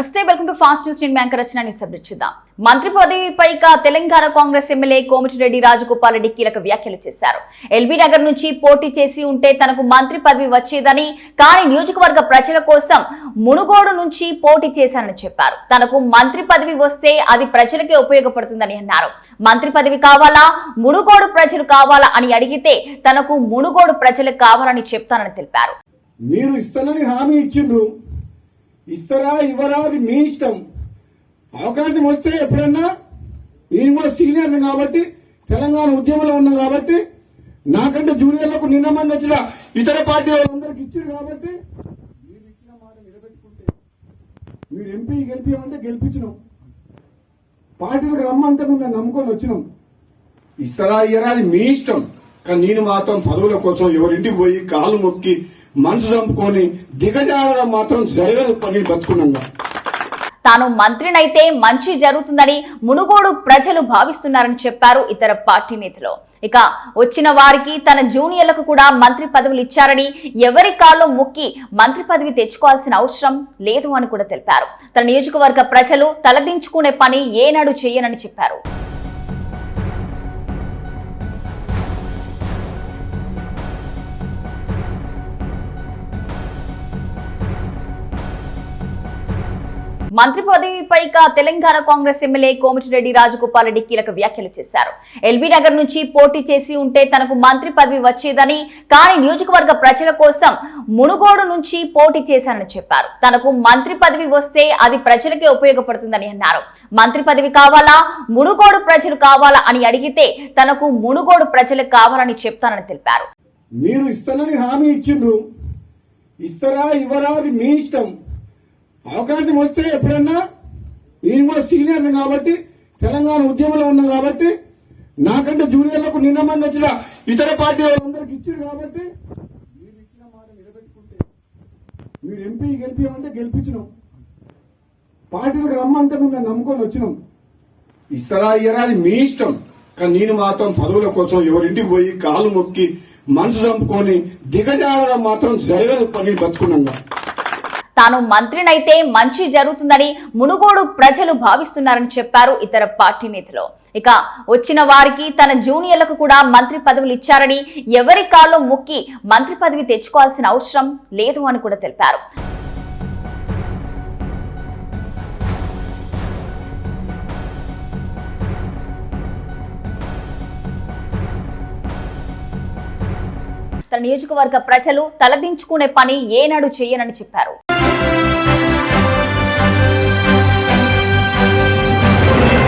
నమస్తే welcome to fast news నేను anchor Rachana news update చూద్దాం. మంత్రి పదవిపై తెలంగాణ కాంగ్రెస్ ఎమ్మెల్యే కోమటిరెడ్డి రాజగోపాల్ రెడ్డి కీలక వ్యాఖ్యలు చేశారు. ఎల్బీ నగర్ నుంచి పోటీ చేసి ఉంటే తనకు మంత్రి పదవి వచ్చేదని కానీ నియోజకవర్గ ప్రజల కోసం మునుగోడు నుంచి పోటీ చేశానని చెప్పారు. తనకు మంత్రి పదవి వస్తే అది ప్రజలకే ఉపయోగపడుతుందని అన్నారు. మంత్రి పదవి కావాలా? మునుగోడు ప్రజలు కావాలా అని అడిగితే తనకు మునుగోడు ప్రజలకు కావాలని చెప్తానని తెలిపారు. మీరు ఇస్తానని హామీ ఇచ్చిండ్రు. ఇస్తారా ఇవ్వరా అది మీ ఇష్టం. అవకాశం వస్తే ఎప్పుడన్నా నేను కూడా సీనియర్ కాబట్టి తెలంగాణ ఉద్యమంలో ఉన్నా కాబట్టి నాకంటే జూనియర్లకు నిన్న మంది వచ్చిన ఇతర పార్టీ వాళ్ళందరికి ఇచ్చారు కాబట్టి మీరు ఇచ్చిన మాట నిలబెట్టుకుంటే మీరు ఎంపీ గెలిపించమంటే గెలిపించినాం. పార్టీలకు రమ్మంటే మేము నమ్ముకొని వచ్చినాం. ఇస్తారా ఇయ్యరా అది మీ ఇష్టం. కానీ నేను మాత్రం పదవుల కోసం ఎవరింటికి పోయి కాలు మొక్కి మనసు చంపుకొని దిగజారడం మాత్రం జరగదు పని బతుకున్నాగా తాను మంత్రినైతే మంచి జరుగుతుందని మునుగోడు ప్రజలు భావిస్తున్నారని చెప్పారు ఇతర పార్టీ నేతలు. ఇక వచ్చిన వారికి తన జూనియర్లకు కూడా మంత్రి పదవులు ఇచ్చారని ఎవరి కాల్లో ముక్కి మంత్రి పదవి తెచ్చుకోవాల్సిన అవసరం లేదు అని కూడా తెలిపారు. తన నియోజకవర్గ ప్రజలు తలదించుకునే పని ఏనాడు చేయనని చెప్పారు. మంత్రి పదవిపై తెలంగాణ కాంగ్రెస్ ఎమ్మెల్యే కోమటిరెడ్డి రాజగోపాల్ రెడ్డి కీలక వ్యాఖ్యలు చేశారు. ఎల్బీ నగర్ నుంచి పోటీ చేసి ఉంటే తనకు మంత్రి పదవి వచ్చేదని కానీ నియోజకవర్గ ప్రజల కోసం మునుగోడు నుంచి పోటీ చేశానని చెప్పారు. తనకు మంత్రి పదవి వస్తే అది ప్రజలకే ఉపయోగపడుతుందని అన్నారు. మంత్రి పదవి కావాలా? మునుగోడు ప్రజలు కావాలా అని అడిగితే తనకు మునుగోడు ప్రజలకు కావాలని చెప్తానని తెలిపారు. మీరు ఇస్తానని హామీ ఇచ్చిండ్రు. ఇస్తారా ఇవ్వరా అది మీ ఇష్టం. అవకాశం వస్తే ఎప్పుడన్నా నేను కూడా సీనియర్ కాబట్టి తెలంగాణ ఉద్యమంలో ఉన్నా కాబట్టి నాకంటే జూనియర్లకు నిన్న మంది వచ్చిన ఇతర పార్టీ వాళ్ళందరికి ఇచ్చారు కాబట్టి మీరు ఇచ్చిన మాట నిలబెట్టుకుంటే మీరు ఎంపీ గెలిపించమంటే గెలిపించినాం. పార్టీలకు రమ్మంటే మేము నమ్ముకొని వచ్చినాం. ఇస్తారా ఇయ్యరా అది మీ ఇష్టం. కానీ నేను మాత్రం పదవుల కోసం ఎవరింటికి పోయి కాలు మొక్కి మనసు చంపుకొని దిగజారడం మాత్రం జరగదు పని బతుకున్నాగా. తాను మంత్రినైతే మంచి జరుగుతుందని మునుగోడు ప్రజలు భావిస్తున్నారని చెప్పారు ఇతర పార్టీ నేతలు. ఇక వచ్చిన వారికి తన జూనియర్లకు కూడా మంత్రి పదవులు ఇచ్చారని ఎవరి కాల్లో ముక్కి మంత్రి పదవి తెచ్చుకోవాల్సిన అవసరం లేదు అని కూడా తెలిపారు. తన నియోజకవర్గ ప్రజలు తలదించుకునే పని ఏనాడు చేయనని చెప్పారు.